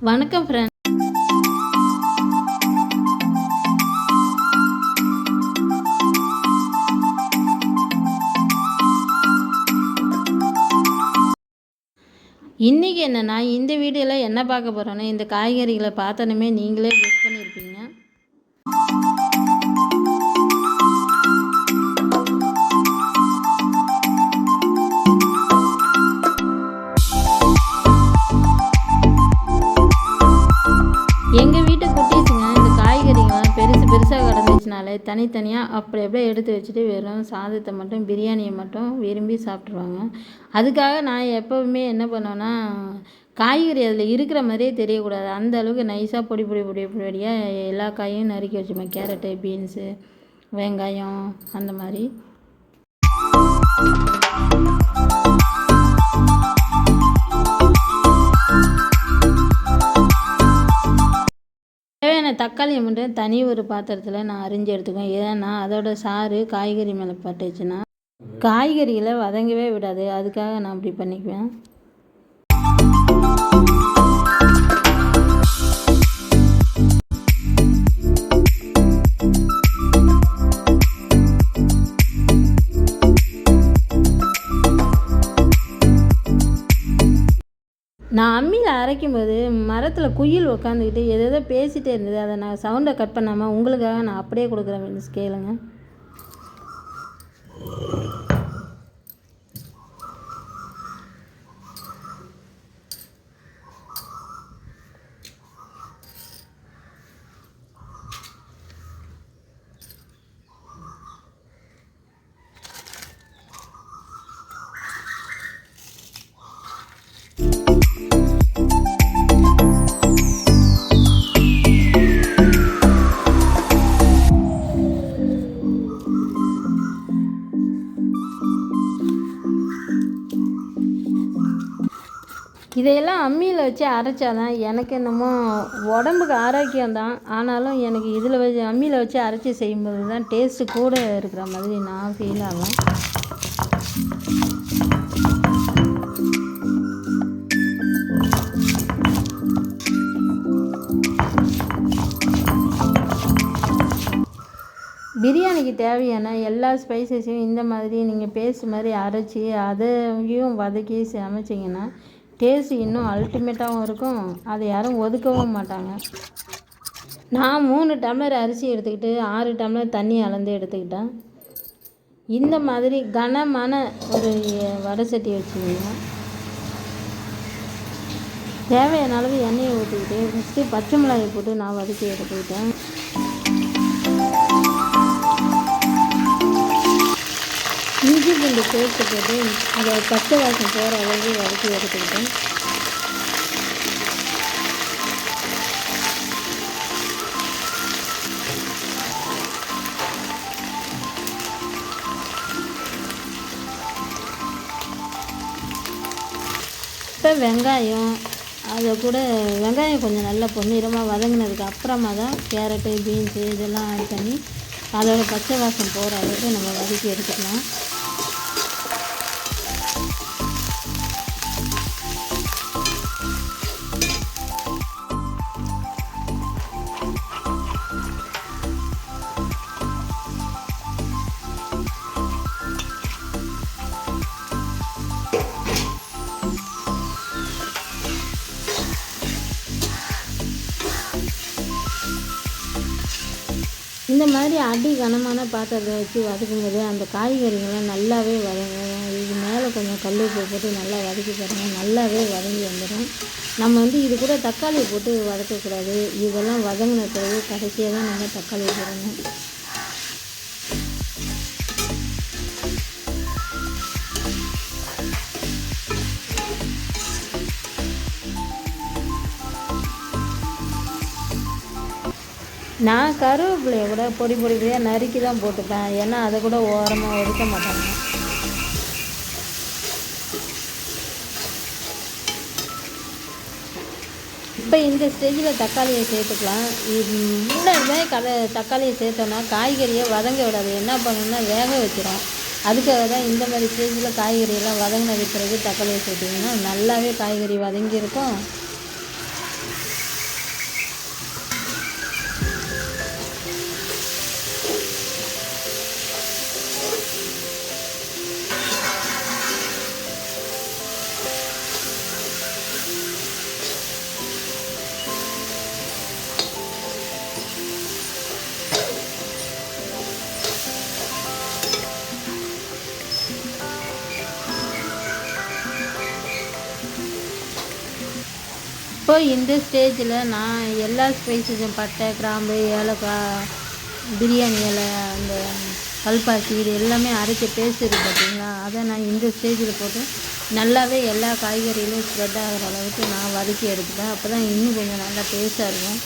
வணக்கம் ஃப்ரெண்ட் இன்றைக்கி என்னென்னா இந்த வீடியோவில் என்ன பார்க்க போகிறோன்னா இந்த காய்கறிகளை பார்த்தோன்னே நீங்களே யூஸ் பண்ணியிருப்பீங்க கிடந்துச்சுனாலே தனித்தனியாக அப்படி அப்படியே எடுத்து வச்சுட்டு வெறும் சாதத்தை மட்டும் பிரியாணியை மட்டும் விரும்பி சாப்பிட்ருவாங்க அதுக்காக நான் எப்போவுமே என்ன பண்ணுவேன்னா காய்கறி அதில் இருக்கிற மாதிரியே தெரியக்கூடாது. அந்த அளவுக்கு நைஸாக பொடி பொடி பொடி பொடியாக எல்லா காயும் நறுக்கி வச்சுப்பேன். கேரட்டு பீன்ஸு வெங்காயம் அந்த மாதிரி. தேவையான தக்காளியை மட்டும் தனி ஒரு பாத்திரத்தில் நான் அரிஞ்சு எடுத்துக்குவேன். ஏன்னா அதோட சாறு காய்கறி மேலே பட்டுச்சுன்னா காய்கறிகளை வதங்கவே விடாது. அதுக்காக நான் அப்படி பண்ணிக்குவேன். நான் அம்மியில் அரைக்கும்போது மரத்தில் குயில் உக்காந்துக்கிட்டு எதோ பேசிகிட்டே இருந்தது. அதை நான் சவுண்டை கட் பண்ணாமல் உங்களுக்காக நான் அப்படியே கொடுக்குறேன். ஃப்ரெண்ட்ஸ் கேளுங்க. வச்சு அரைச்சாதான் எனக்கு என்னமோ உடம்புக்கு ஆரோக்கியம் தான் ஆனாலும் எனக்கு இதில் வச்சு அம்மியில் வச்சு அரைச்சி செய்யும்போது தான் டேஸ்ட்டு கூட இருக்கிற மாதிரி நான் ஃபீல் ஆகும். பிரியாணிக்கு தேவையான எல்லா ஸ்பைசஸையும் இந்த மாதிரி நீங்கள் பேஸ்ட் மாதிரி அரைச்சி அதையும் வதக்கி சமைச்சிங்கன்னா டேஸ்ட் இன்னும் அல்டிமேட்டாகவும் இருக்கும். அதை யாரும் ஒதுக்கவும் மாட்டாங்க. நான் மூணு டம்ளர் அரிசி எடுத்துக்கிட்டு ஆறு டம்ளர் தண்ணி அளந்து எடுத்துக்கிட்டேன். இந்த மாதிரி கனமான ஒரு வடை சட்டி வச்சுக்கோங்க. தேவையான அளவு எண்ணெயை ஊற்றிக்கிட்டு ஃபஸ்ட்டு பச்சை மிளகாய் போட்டு நான் வதக்கி எடுத்துக்கிட்டேன். இஞ்சி பூண்டு சேர்த்து போட்டு அதை பச்சை வாசம் போகிற அளவுக்கு வதக்கி எடுத்துக்கிட்டேன். இப்போ வெங்காயம் அதை கூட வெங்காயம் கொஞ்சம் நல்லா பொன்னிறமாக வதங்கினதுக்கு அப்புறமா தான் கேரட்டு பீன்ஸு இதெல்லாம் ஆட் பண்ணி அதோட பச்சை வாசம் போகிற அளவுக்கு நம்ம வதக்கி எடுத்துக்கலாம். இந்த மாதிரி அடி கனமான பாத்திரத்தை வச்சு வதக்கும்போது அந்த காய்கறிகள்லாம் நல்லாவே வதங்கும். இது மேலே கொஞ்சம் கல் உப்பு போட்டு நல்லா வதக்கி பாருங்கள் நல்லாவே வதங்கி வந்துடும். நம்ம வந்து இது கூட தக்காளி போட்டு வதக்கக்கூடாது. இதெல்லாம் வதங்கின பிறகு கடைசியாக தான் நம்ம தக்காளி போடணும். நான் கருவேப்பிலையை கூட பொடி பொடி பொடியாக நறுக்கி தான் போட்டுப்பேன். ஏன்னா அதை கூட ஓரமாக ஒதுக்க மாட்டாங்க. இப்போ இந்த ஸ்டேஜில் தக்காளியை சேர்த்துக்கலாம். இது முன்னாடியே கதை தக்காளியை சேர்த்தோன்னா காய்கறியை வதங்க விடாது. என்ன பண்ணணும்னா வேக வச்சிடும் அதுக்காக தான் இந்த மாதிரி ஸ்டேஜில் காய்கறியெல்லாம் வதங்கினது பிறகு தக்காளியை சேர்த்திங்கன்னா நல்லாவே காய்கறி வதங்கியிருக்கும். இப்போ இந்த ஸ்டேஜில் நான் எல்லா ஸ்பைசஸும் பட்டை கிராம்பு ஏலக்காய் பிரியாணி இலை அந்த கல்பாசி இது எல்லாமே அரைச்ச பேஸ்ட் இருக்குது பார்த்தீங்களா அதை நான் இந்த ஸ்டேஜில் போட்டு நல்லாவே எல்லா காய்கறியிலும் ஸ்ப்ரெட் ஆகிற அளவுக்கு நான் வதக்கி எடுத்துப்பேன் அப்போ தான் இன்னும் கொஞ்சம் நல்லா டேஸ்ட்டாக இருக்கும்.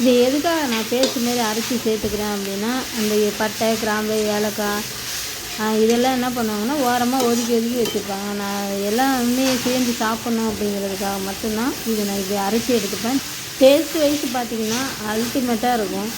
இது எதுக்காக நான் பேஸ்ட் மாரி அரைச்சி சேர்த்துக்கிறேன் அப்படின்னா அந்த பட்டை கிராம்பு ஏலக்காய் இதெல்லாம் என்ன பண்ணுவாங்கன்னா ஓரமாக ஒதுக்கி ஒதுக்கி வச்சுருப்பாங்க. நான் எல்லாமே சேர்ந்து சாப்பிட்ணும் அப்படிங்கிறதுக்காக மட்டும்தான் இது நான் இப்படி அரைச்சி எடுத்துப்பேன். டேஸ்ட் வைஸ் பார்த்திங்கன்னா அல்டிமேட்டாக இருக்கும்.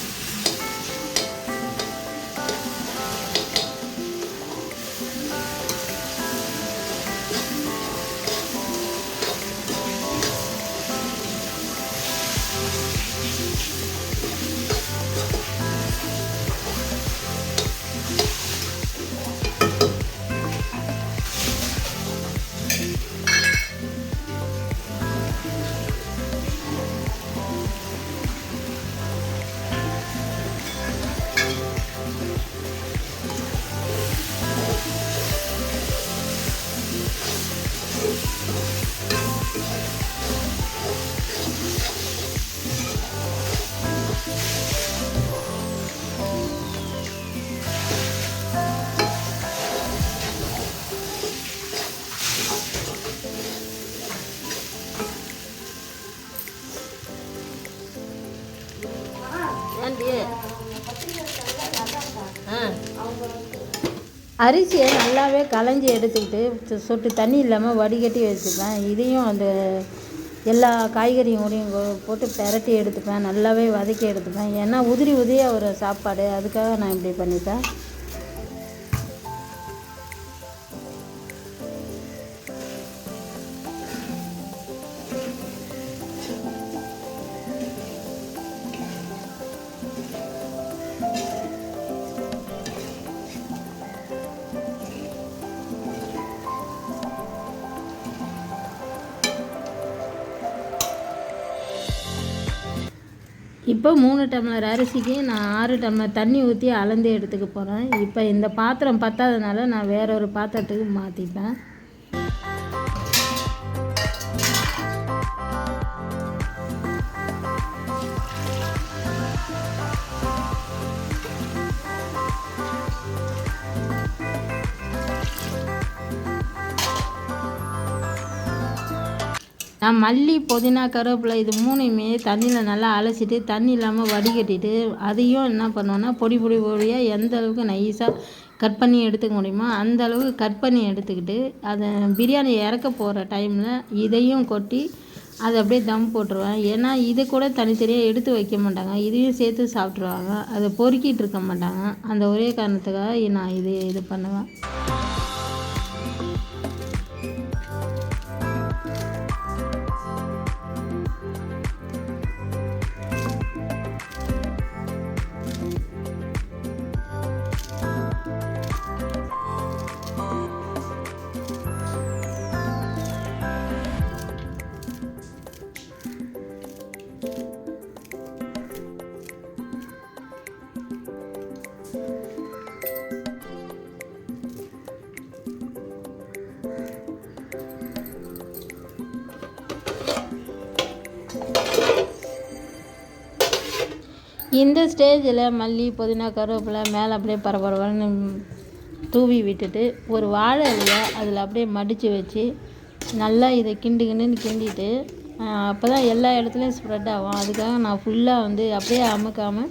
Nanti. Hmm. அரிசியை நல்லாவே களைஞ்சி எடுத்துக்கிட்டு சொ- சொட்டு தண்ணி இல்லாமல் வடிகட்டி வச்சுப்பேன். இதையும் அந்த எல்லா காய்கறியும் கூடயும் கொ- போட்டு பெரட்டி எடுத்துப்பேன். நல்லாவே வதக்கி எடுத்துப்பேன். ஏன்னா உதிரி உதிரியாக ஒரு சாப்பாடு. அதுக்காக நான் இப்படி பண்ணிப்பேன். இப்போ மூணு டம்ளர் அரிசிக்கு நான் ஆறு டம்ளர் தண்ணி ஊற்றி அளந்து எடுத்துக்க போகிறேன் இப்போ இந்த பாத்திரம் பத்தாதனால நான் வேற ஒரு பாத்திரத்துக்கு மாற்றிப்பேன் நான் மல்லி புதினா கருவேப்பிலை இது மூணையுமே தண்ணியில் நல்லா அலசிட்டு தண்ணி இல்லாமல் வடிகட்டிட்டு அதையும் என்ன பண்ணுவோன்னா பொடி பொடி பொடியாக எந்த அளவுக்கு நைஸாக கட் பண்ணி எடுத்துக்க முடியுமோ அந்த அளவுக்கு கட் பண்ணி எடுத்துக்கிட்டு அதை பிரியாணி இறக்க போகிற டைமில் இதையும் கொட்டி அதை அப்படியே தம் போட்டுருவேன். ஏன்னா இதை கூட தனித்தனியாக எடுத்து வைக்க மாட்டாங்க. இதையும் சேர்த்து சாப்பிட்ருவாங்க அதை பொறுக்கிட்டு இருக்க மாட்டாங்க. அந்த ஒரே காரணத்துக்காக நான் இது இது பண்ணுவேன். இந்த ஸ்டேஜில் மல்லி புதினா கருவேப்பிலை மேலே அப்படியே பரபரன்னு தூவி விட்டுட்டு ஒரு வாழை இலையை அதில் அப்படியே மடித்து வச்சு நல்லா இதை கிண்டு கிண்டுன்னு கிண்டிட்டு அப்போ தான் எல்லா இடத்துலையும் ஸ்ப்ரெட் ஆகும். அதுக்காக நான் ஃபுல்லாக வந்து அப்படியே அமுக்காமல்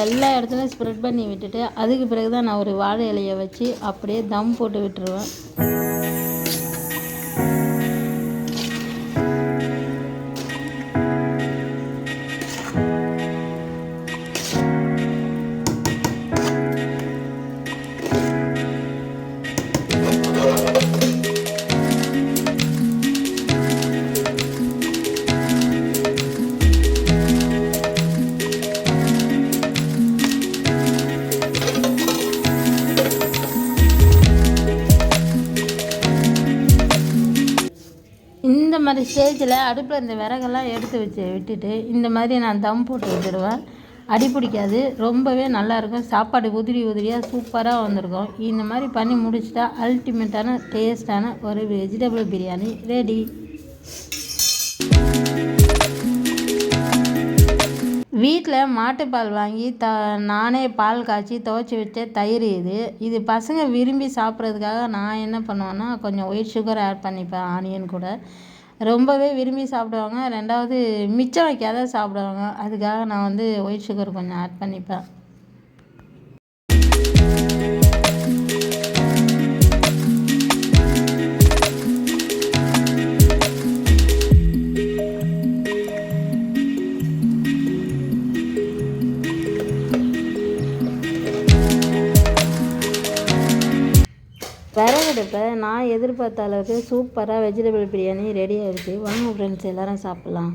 எல்லா இடத்துலையும் ஸ்ப்ரெட் பண்ணி விட்டுட்டு அதுக்கு பிறகு தான் நான் ஒரு வாழை இலையை வச்சு அப்படியே தம் போட்டு விட்டுருவேன். இந்த ஸ்டேஜில் அடுப்பில் இந்த விறகெல்லாம் எடுத்து வச்சு விட்டுட்டு இந்த மாதிரி நான் தம் போட்டு வச்சுருவேன். அடி பிடிக்காது. ரொம்பவே நல்லாயிருக்கும் சாப்பாடு உதிரி உதிரியாக சூப்பராக வந்திருக்கும். இந்த மாதிரி பண்ணி முடிச்சிட்டா அல்டிமேட்டான டேஸ்ட்டான ஒரு வெஜிடபிள் பிரியாணி ரெடி வீட்டில் மாட்டுப்பால் வாங்கி த நானே பால் காய்ச்சி துவச்சி வச்ச தயிர் இது. இது பசங்க விரும்பி சாப்பிட்றதுக்காக நான் என்ன பண்ணுவேன்னா கொஞ்சம் ஒயிட் சுகர் ஆட் பண்ணிப்பேன் ஆனியன் கூட. ரொம்பவே விரும்பி சாப்பிடுவாங்க. ரெண்டாவது மிச்சம் வைக்காத சாப்பிடுவாங்க. அதுக்காக நான் வந்து ஒயிட் சுகர் கொஞ்சம் ஆட் பண்ணிப்பேன். எதிர்பார்த்த அளவுக்கு சூப்பராக வெஜிடபிள் பிரியாணி ரெடி ஆகிடுச்சு வாங்க ஃப்ரெண்ட்ஸ் எல்லோரும் சாப்பிட்லாம்.